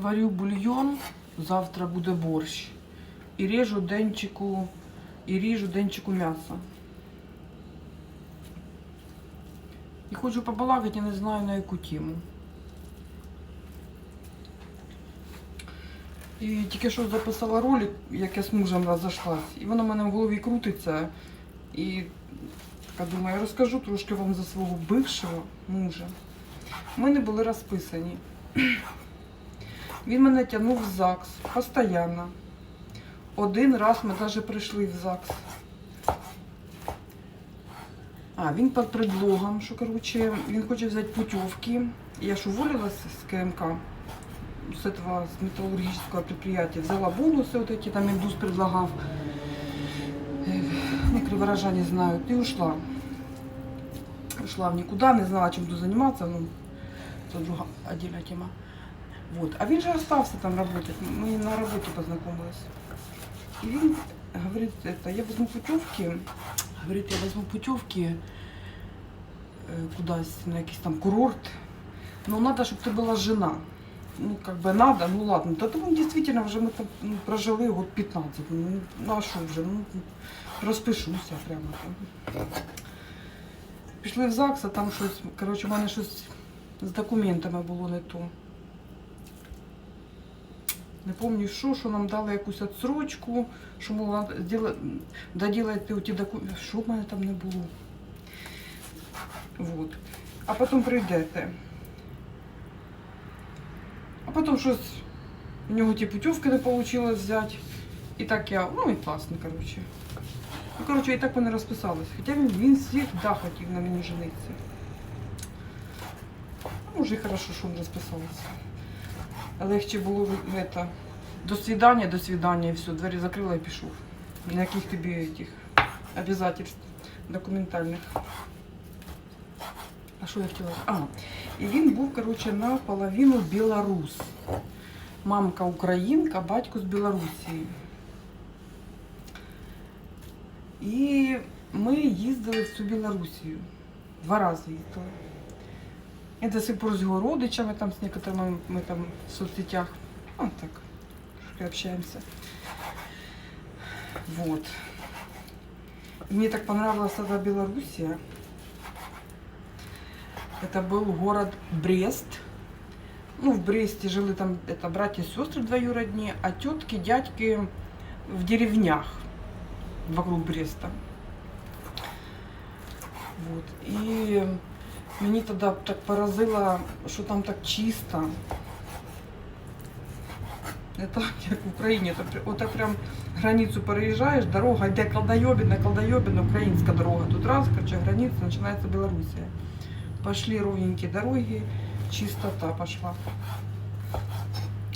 Варю бульйон, завтра буде борщ. І ріжу денчику, і ріжу денчику м'ясо. І хочу побалакати, я не знаю на яку тему. І тільки що записала ролик, як я з мужем розійшлась. І воно в мене в голові крутиться. І така думаю, розкажу трошки вам за свого бившого мужа. Ми не були розписані. Він мене тягнув в ЗАГС постійно. Один раз ми навіть прийшли в ЗАГС. А, він під предлогом, що короче, він хоче взяти путівки. Я ж уволилась з КМК, с этого, с металлургического предприятия. Взяла бонусы вот эти, там индус предлагал. Эх, Ну, криворожане знают. И ушла. Ушла в никуда, не знала, чем буду заниматься. Ну, это другая отдельная тема. Вот. А він же остался там работать. Мы на работе познакомились. И він говорит, это, я возьму путевки. Говорит, я возьму путевки э, кудись на якийсь там курорт. Но надо, чтобы ты была жена. Ну, как бы надо, ну ладно. Да тому действительно вже ми там ну, прожили год 15. Ну, ну а що вже? Ну, розпишуся прямо там. Пішли в ЗАГС, а там щось, коротше, у мене щось з документами було не то. Не пам'ятаю, що, що нам дали якусь відсрочку, що зробити- доділайте оті документи. Що в мене там не було? Вот. А потім прийдете. А потім щось у нього ті путівки не вийшло взяти. І так я, ну і класно, коротше. Ну, коротше, і так вони розписались. Хоча він, він завжди хотів на мені жениться. Ну, Може, і хорошо, що він розписався. Легче було это, до свидання, до свидання, і все, двері закрила і пішов. Ніяких тобі тих обязательств документальних. А що я хотіла? А, і він був, коротше, наполовину білорус. Мамка українка, батько з Білорусі. І ми їздили в цю Білорусію. Два рази їздили. Я до сих пор з його родичами, там, з некоторыми ми там в соцсетях, ну так, общаемся. Вот. Мне так понравилась эта Белоруссия. Это был город Брест. Ну, в Бресте жили там это братья и сестры двоюродные, а тетки, дядьки в деревнях вокруг Бреста. Вот. И мені тоді так поразило, що там так чисто. Не так, як в Україні. При- прям границю переїжджаєш, дорога йде колдойобіна, колдойобіна, українська дорога. Тут раз, короче, границя, починається Білорусія. Пошли ровненькі дороги, чистота пошла.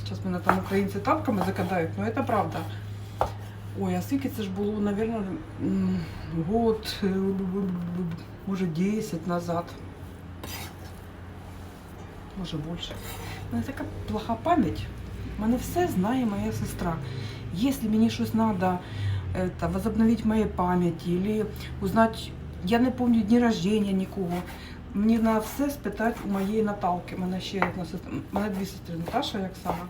Зараз мене там українці тапками закидають, но це правда. Ой, а скільки це ж було, наверное, год, е, може 10 назад. Може більше. У мене така плоха пам'ять. У мене все знає моя сестра. Якщо мені щось треба это, возобновить моей пам'яті, или узнать, я не пам'ятаю дні рождения нікого. Мені на все спитати у моєї Наталки. У мене ще одна сестра. У мене дві сестри, Наташа і Оксана.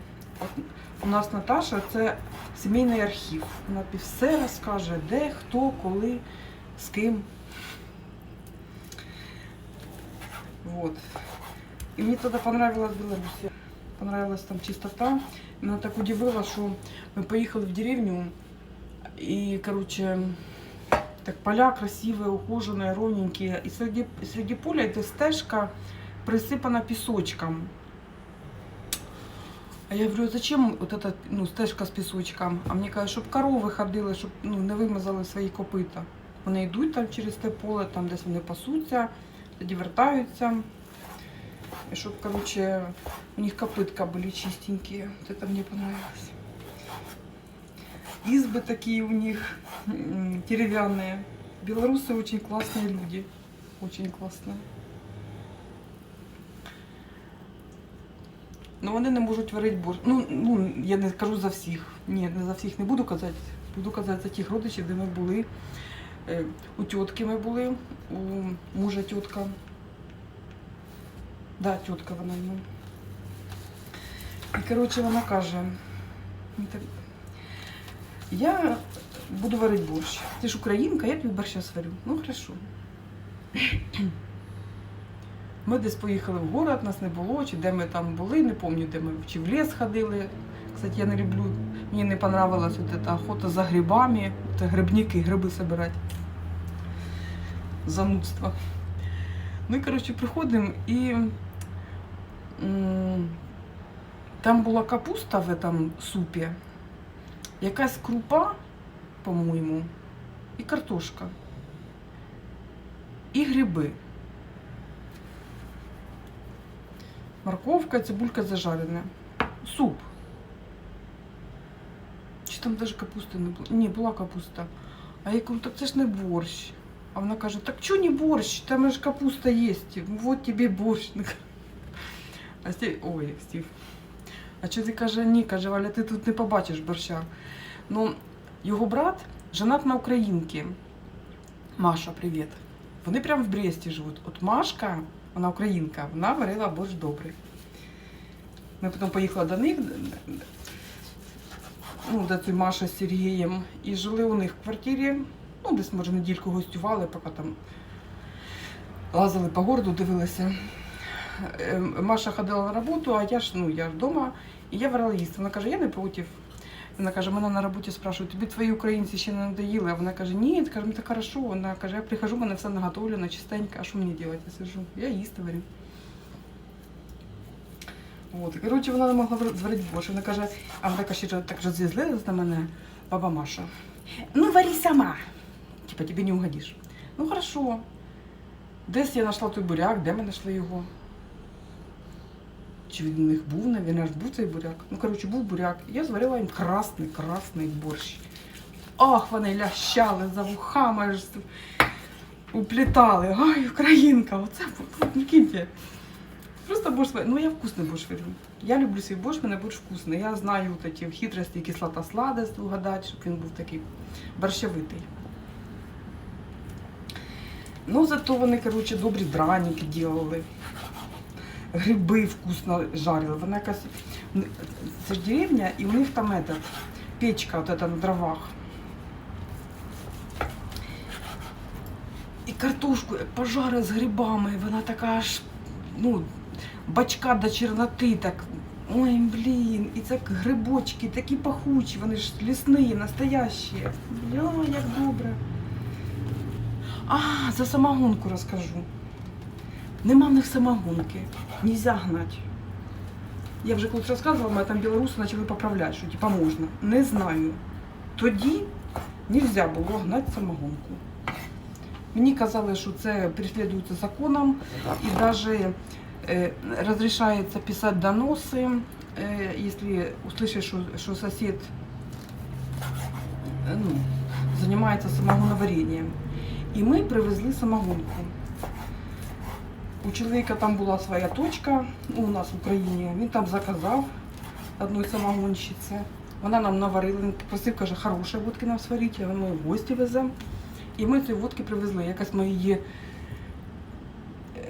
У нас Наташа це сімейний архів. Вона все розкаже, де, хто, коли, з ким. Вот. И мне тогда понравилась Беларусь. Понравилась там чистота. Меня так удивило, что мы поехали в деревню, и, короче, так поля красивые, ухоженные, ровненькие. И среди, среди поля эта стежка присыпана песочком. А я говорю, зачем вот эта ну, стежка з пісочком? А мені кажуть, щоб корови ходили, щоб ну, не вимазали свої копита. Вони йдуть там через те поле, там десь вони пасуться, тоді вертаються. И чтобы, короче, у них копытка были чистенькие. Вот это мне понравилось. Избы такие у них м, деревянные. Белорусы очень классные люди. Очень классные. Ну вони не можуть варити борщ. Ну, ну, я не кажу за всіх. Ні, не за всіх не буду казати. Буду казати за тих родичів, де ми були. Е, У тітки ми були, у мужа тітка. Да, тітка вона ну. І коротше вона каже, «Ну, я буду варити борщ. Ти ж українка, я тобі борща сварю. Ну хорошо. Ми десь поїхали в город, нас не було, чи де ми там були, не пам'ятаю, де ми, чи в ліс ходили. Кстати, я не люблю, мені не понравилась вот эта охота за грибами, це грибники, гриби собирати. Занудство. Ми, коротше, приходимо і там була капуста в этом супі, якась крупа, по-моєму, і картошка, і гриби. Морковка, цибулька зажарена. Суп. Чи там навіть капусти не було? Ні, була капуста. А я кажу, так це ж не борщ. А вона каже, так чого не борщ? Там ж капуста є. Вот тебе борщ. А Стів, ой, Стів. А що ти каже, ні, каже, Валя, ти тут не побачиш борща. Ну, його брат женат на українки. Маша, привіт. Вони прямо в Бресті живуть. От Машка, вона українка, вона варила борщ добрий. Ми потім поїхали до них, ну, до цієї Маші з Сергієм, і жили у них в квартирі. Ну, десь, може, недільку гостювали, поки там лазили по городу, дивилися. Е, Маша ходила на роботу, а я ж, ну, я ж вдома, і я варила їсти. Вона каже, я не проти. Вона каже, мене на роботі спрашують, тобі твої українці ще не надоїли? А вона каже, ні, каже, мені так хорошо. Вона каже, я прихожу, мене все наготовлено, чистенько, а що мені робити? Я сижу, я їсти варю. От, коротше, вона не могла зварити борщ. Вона каже, а вона каже, що так розізлилась на мене, баба Маша. Ну, вари сама. Типа, тобі не угодиш. Ну, хорошо. Десь я знайшла той буряк, де ми знайшли його? Чи він у них був, аж був цей буряк. Ну, коротше, був буряк. Я зварила їм красний, красний борщ. Ох, вони лящали за вухами, аж уплітали. Ай, українка, оце прикиньте. Просто борщ сварю. Ну, я вкусний борщ варю. Я люблю свій борщ, мене борщ вкусний. Я знаю такі хитрості, кислота сладость угадати, щоб він був такий борщовитий. Ну, зато вони, коротше, добрі драники делали. Гриби вкусно жарили. Вона якась. Це деревня, і у них там этот, печка от эта на дровах. І картошку пожари з грибами, вона така аж, ну, бачка до черноти, так. Ой, блін, і це грибочки, такі пахучі, вони ж лісні, настоящі. Бля, як добре. А, за самогонку розкажу. Нема в них самогонки. Нельзя гнати. Я вже колись розказувала, мене там білоруси почали поправляти, що типа можна. Не знаю. Тоді нельзя було гнати самогонку. Мені казали, що це переслідується законом і навіть е, разрешается писать доноси, е, если услышишь, що, що сосед е, ну, занимается самогоноварением. І ми привезли самогонку. У чоловіка там була своя точка, ну, у нас в Україні. Він там заказав одної самогонщиці. Вона нам наварила, він попросив, каже, хорошої водки нам сваріть, ми в гості веземо. І ми ці водки привезли. Якось ми її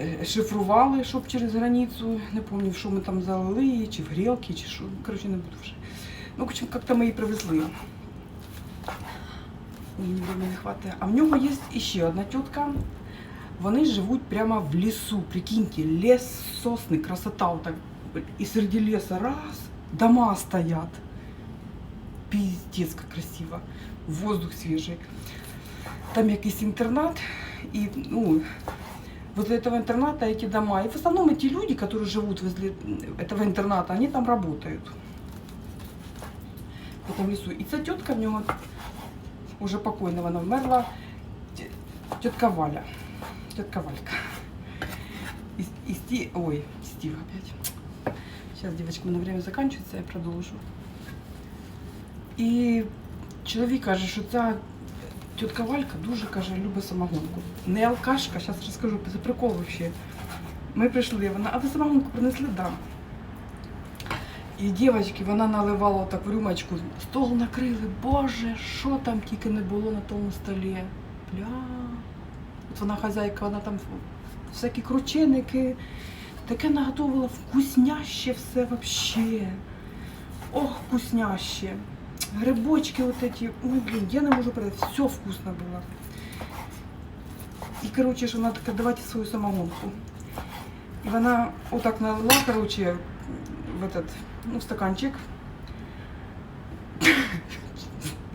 е, шифрували, щоб через границю. Не пам'ятаю, що ми там залили її, чи в грілки, чи що. Коротше, не буду вже. Ну, як-то ми її привезли. Мені не хватає. А в нього є іще одна тітка. Вони живуть прямо в лісу. Прикиньте, ліс, сосни, красота. Отак. І серед лісу раз, дома стоять. Пиздец, как красиво. Воздух свежий. Там якийсь інтернат. І, ну, возле этого интерната эти дома. И в основном эти люди, которые живут возле этого интерната, они там работают. В этом лесу. І ця тітка в нього уже покойна, вона вмерла. Т- Тетка Валя. Тетка Валька. И, и Сти... Ой, Стив опять. Сейчас, девочки, мене время заканчивается, я продолжу. І чоловік каже, що ця тітка Валька дуже каже, любить самогонку. Не алкашка, зараз розкажу, це прикол вообще. Ми прийшли, вона, а ви самогонку принесли? Да. І дівчатки, вона наливала так в рюмочку, стол накрили, боже, що там тільки не було на тому столі. Бля От вона хазяйка, вона там всякі крученики, таке наготовила вкусняще все вообще. Ох, вкусняще. Грибочки вот эти. Ой, блин, я не можу передати. Все вкусно было. І, короче, ж вона така, давайте свою самогонку. І вона отак налила, короче, в этот, ну, в стаканчик.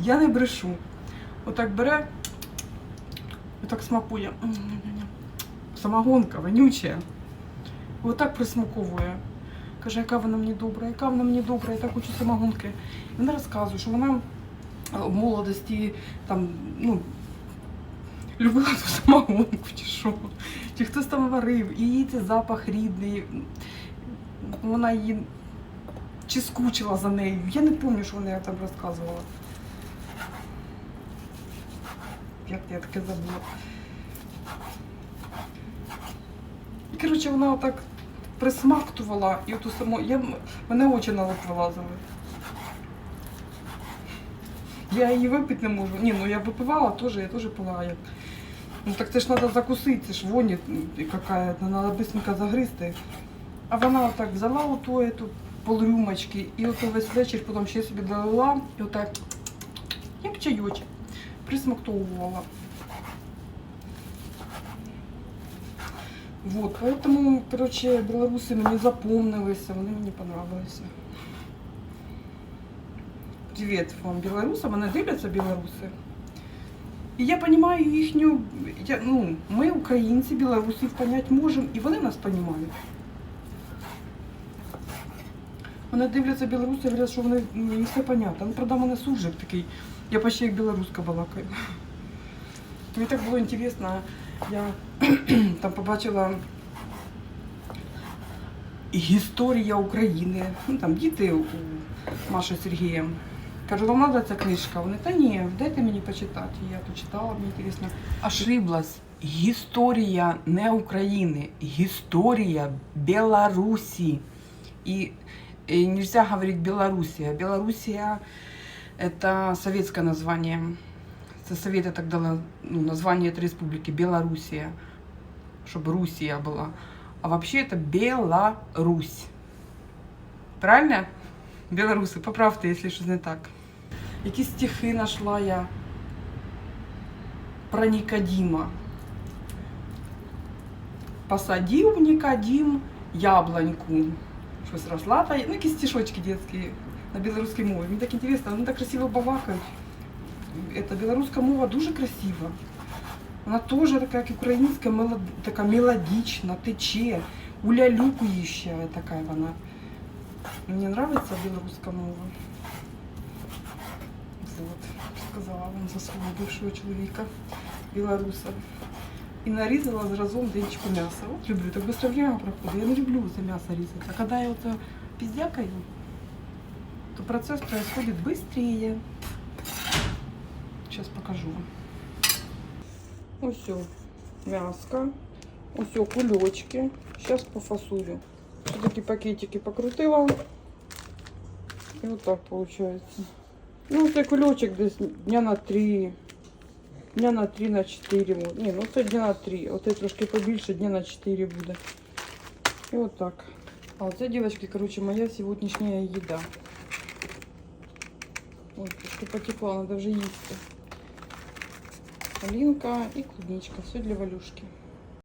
Я не брешу. Отак бере, отак смакує. Самогонка, вонючая. Отак присмаковує. Каже, яка вона мені добра, яка вона мені добра, я так хочу самогонки. Вона розказує, що вона в молодості там, ну, любила ту самогонку чи що. Чи хтось там варив, і їй цей запах рідний. Вона її чи скучила за нею. Я не пам'ятаю, що вона там розказувала. Як я таке забула. Коротше, вона отак присмактувала і оту саму. Я, мене очі на лоб вилазили. Я її випити не можу. Ні, ну я випивала теж, я теж пила як. Ну так це ж треба закусити, це ж воні какая-то, треба быстренько загризти. А вона отак взяла оту эту полрюмочки і ото весь вечір потім ще собі долила і отак, як чайочок, присмактовувала. Вот, поэтому, короче, белорусы мне запомнились, вони мені понравилися. Привіт вам, білорусам, мене дивляться білоруси. І я розумію їхню, я, ну, ми, українці, білорусів, понять можемо, і вони нас розуміють. Мене дивляться білоруси, говорять, що вони не все понятно. Ну, правда, мене суржик такий. Я почти як білоруска балакаю. Мені так було інтересно. Я там побачила історія України. Ну там діти у Маші Сергієм. Кажу, вам треба ця книжка? Вони, та ні, дайте мені почитати. І я почитала, мені інтересно. Ошиблась. Історія не України, історія Білорусі. И, и нельзя говорить Белоруссия. Белоруссия это советское название. Это Советы так дали ну, название этой республики Белоруссия, чтобы Руссия была. А вообще это Беларусь. Правильно? Белорусы, поправте, если что не так. Які стихи нашла я про Никодима. Посадив Никодим яблоньку Щось росла та ну, якісь стишочки детські на білоруській мові. Мені так інтересно, вони так красиво балакають. Эта білоруська мова дуже красива. Вона теж така, як і українська, мелод... така мелодична, тече, улялюкуюча така вона. Мені подобається білоруська мова. Вот, сказала вам за свого бившого чоловіка, білоруса. І нарізала зразом денечку м'яса. От люблю, так быстро время проходить. Я не люблю за мясо різати. А когда я вот пиздякаю, то процесс происходит быстрее. Сейчас покажу вам. Ось все, мяско. Ось все, кульочки. Сейчас по фасолю. Все таки пакетики покрутила. И вот так получается. Ну, цей кульочок десь дня на три. Дня на 3 на 4 вот. Ні, ну це дня на 3. Оце трошки побільше, дня на 4 буде. І от так. А оце, дівчатки, короче, моя сьогоднішня їда. Ой, трошки потекла, надо вже їсти. Малинка і клубничка. Все для Валюшки.